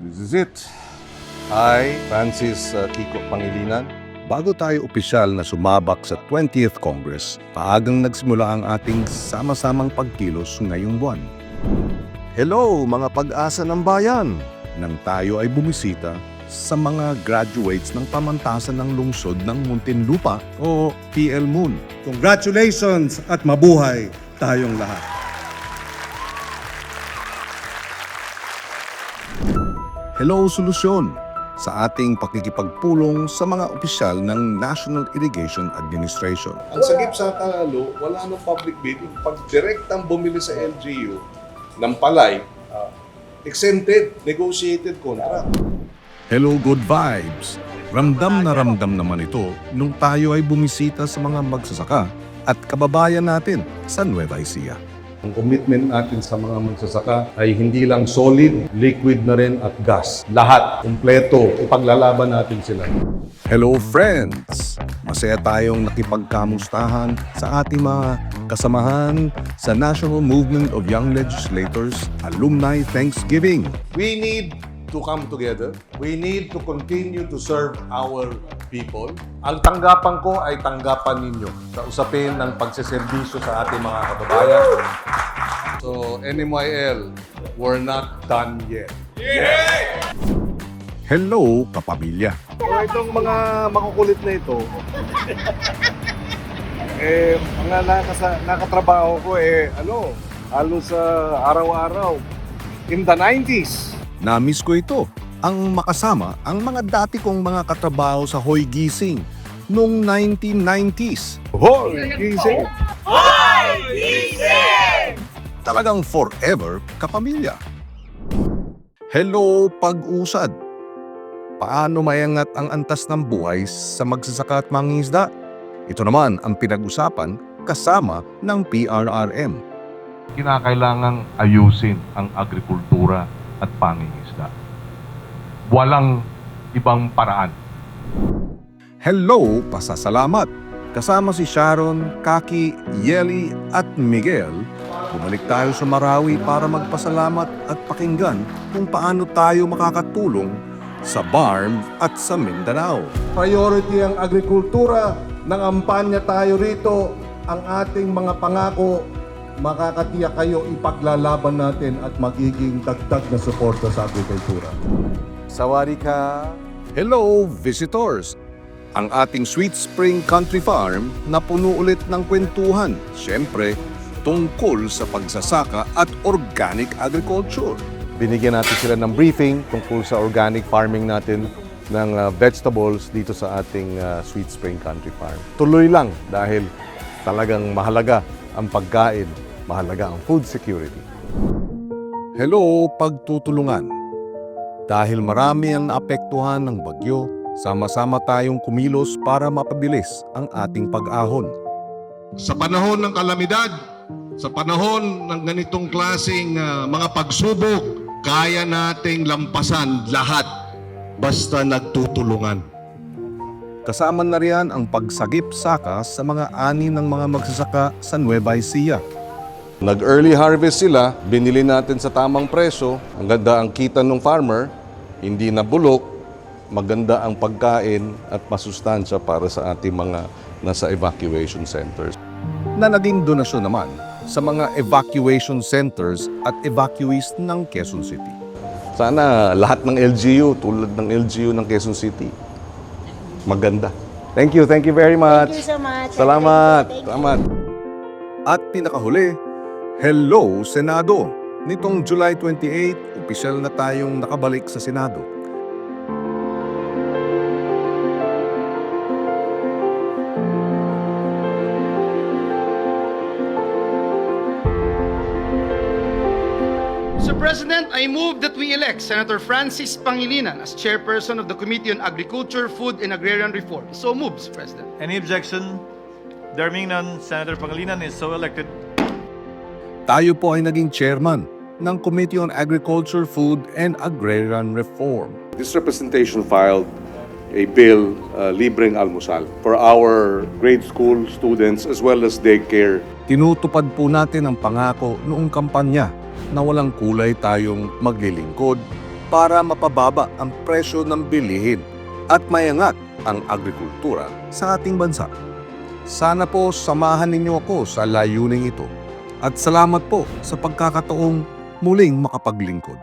This is it. I, Francis uh, Kiko Pangilinan. Bago tayo opisyal na sumabak sa 20th Congress, paagang nagsimula ang ating sama-samang pagkilos ngayong buwan. Hello mga pag-asa ng bayan! Nang tayo ay bumisita sa mga graduates ng pamantasan ng lungsod ng Muntinlupa o PL Moon. Congratulations at mabuhay tayong lahat. Hello Solusyon sa ating pakikipagpulong sa mga opisyal ng National Irrigation Administration. Ang sagip sa talo, wala nang public bidding. Pag direktang bumili sa LGU ng palay, ah, exempted, negotiated contract. Hello Good Vibes! Ramdam na ramdam naman ito nung tayo ay bumisita sa mga magsasaka at kababayan natin sa Nueva Ecija. Ang commitment natin sa mga magsasaka ay hindi lang solid, liquid na rin at gas. Lahat, kumpleto, ipaglalaban natin sila. Hello friends! Masaya tayong nakipagkamustahan sa ating mga kasamahan sa National Movement of Young Legislators Alumni Thanksgiving. We need to come together. We need to continue to serve our people. Ang tanggapan ko ay tanggapan ninyo sa usapin ng pagseserbisyo sa ating mga kababayan. So, NMYL, we're not done yet. Hello kapamilya! So itong mga makukulit na ito, eh, mga nakasa, nakatrabaho ko eh, ano, halos sa araw-araw, in the 90s. Namiss ko ito, ang makasama ang mga dati kong mga katrabaho sa Hoy Gising noong 1990s. Hoy, gising! Talagang forever kapamilya. Hello pag-usad! Paano mayangat ang antas ng buhay sa magsasaka at mangingisda? Ito naman ang pinag-usapan kasama ng PRRM. kinakailangang ayusin ang agrikultura at pangingisda. Walang ibang paraan. Hello, pasasalamat! Kasama si Sharon, Kaki, Yeli at Miguel, bumalik tayo sa Marawi para magpasalamat at pakinggan kung paano tayo makakatulong sa BARM at sa Mindanao. Priority ang agrikultura, nangampanya tayo rito, ang ating mga pangako, makakatiyak kayo ipaglalaban natin at magiging dagdag na suporta sa agrikultura. Sawadika! Hello, visitors! Ang ating Sweet Spring Country Farm na puno ulit ng kwentuhan, siyempre, tungkol sa pagsasaka at organic agriculture. Binigyan natin sila ng briefing tungkol sa organic farming natin ng uh, vegetables dito sa ating uh, Sweet Spring Country Farm. Tuloy lang dahil talagang mahalaga ang pagkain, mahalaga ang food security. Hello, pagtutulungan. Dahil marami ang naapektuhan ng bagyo, sama-sama tayong kumilos para mapabilis ang ating pag-ahon. sa panahon ng kalamidad, sa panahon ng ganitong klaseng ah, mga pagsubok, kaya nating lampasan lahat basta nagtutulungan. Kasama na riyan ang pagsagip saka sa mga ani ng mga magsasaka sa Nueva Ecija. Nag-early harvest sila, binili natin sa tamang presyo, ang ganda ang kita ng farmer, hindi na bulok, maganda ang pagkain at masustansya para sa ating mga nasa evacuation centers. na naging donasyon naman sa mga evacuation centers at evacuees ng Quezon City. Sana lahat ng LGU, tulad ng LGU ng Quezon City, maganda. Thank you, thank you very much. Thank you so much. Salamat, Thank you. salamat. At pinakahuli, Hello Senado! Nitong July 28, opisyal na tayong nakabalik sa Senado. Mr. President, I move that we elect Senator Francis Pangilinan as chairperson of the Committee on Agriculture, Food and Agrarian Reform. So moves, President. Any objection? There being none, Senator Pangilinan is so elected. Tayo po ay naging chairman ng Committee on Agriculture, Food and Agrarian Reform. This representation filed a bill uh, libreng almusal for our grade school students as well as daycare Tinutupad po natin ang pangako noong kampanya na walang kulay tayong maglilingkod, para mapababa ang presyo ng bilihin at mayangat ang agrikultura sa ating bansa. Sana po samahan ninyo ako sa layuning ito at salamat po sa pagkakataong muling makapaglingkod.